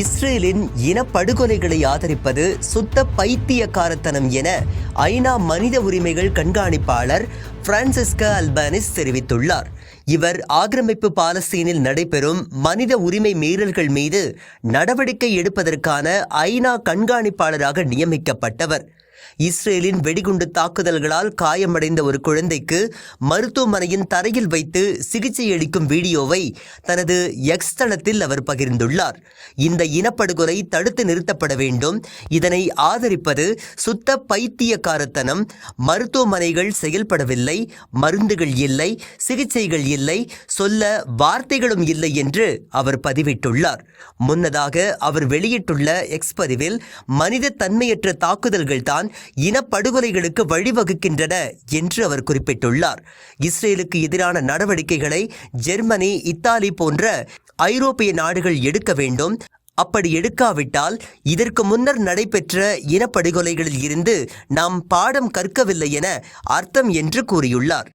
இஸ்ரேலின் இனப்படுகொலைகளை ஆதரிப்பது சுத்த பைத்தியக்காரத்தனம் என ஐநா மனித உரிமைகள் கண்காணிப்பாளர் பிரான்சிஸ்கா அல்பானிஸ் தெரிவித்துள்ளார். இவர் ஆக்கிரமிப்பு பாலஸ்தீனில் நடைபெறும் மனித உரிமை மீறல்கள் மீது நடவடிக்கை எடுப்பதற்கான ஐநா கண்காணிப்பாளராக நியமிக்கப்பட்டவர். இஸ்ரேலின் வெடிகுண்டு தாக்குதல்களால் காயமடைந்த ஒரு குழந்தைக்கு மருத்துவமனையின் தரையில் வைத்து சிகிச்சை அளிக்கும் வீடியோவை தனது எக்ஸ் தளத்தில் அவர் பகிர்ந்துள்ளார். இந்த இனப்படுகொலை தடுத்து நிறுத்தப்பட வேண்டும். இதனை ஆதரிப்பது சுத்த பைத்தியக்காரத்தனம். மருத்துவமனைகள் செயல்படவில்லை. மருந்துகள் இல்லை. சிகிச்சைகள் இல்லை. சொல்ல வார்த்தைகளும் இல்லை என்று அவர் பதிவிட்டுள்ளார். முன்னதாக அவர் வெளியிட்டுள்ள எக்ஸ் பதிவில் மனித தன்மையற்ற தாக்குதல்கள் தான் இனப்படுகொலைகளுக்கு வழிவகுக்கின்றன என்று அவர் குறிப்பிட்டுள்ளார். இஸ்ரேலுக்கு எதிரான நடவடிக்கைகளை ஜெர்மனி இத்தாலி போன்ற ஐரோப்பிய நாடுகள் எடுக்க வேண்டும். அப்படி எடுக்காவிட்டால் இதற்கு முன்னர் நடைபெற்ற இனப்படுகொலைகளில் இருந்து நாம் பாடம் கற்கவில்லை என அர்த்தம் என்று கூறியுள்ளார்.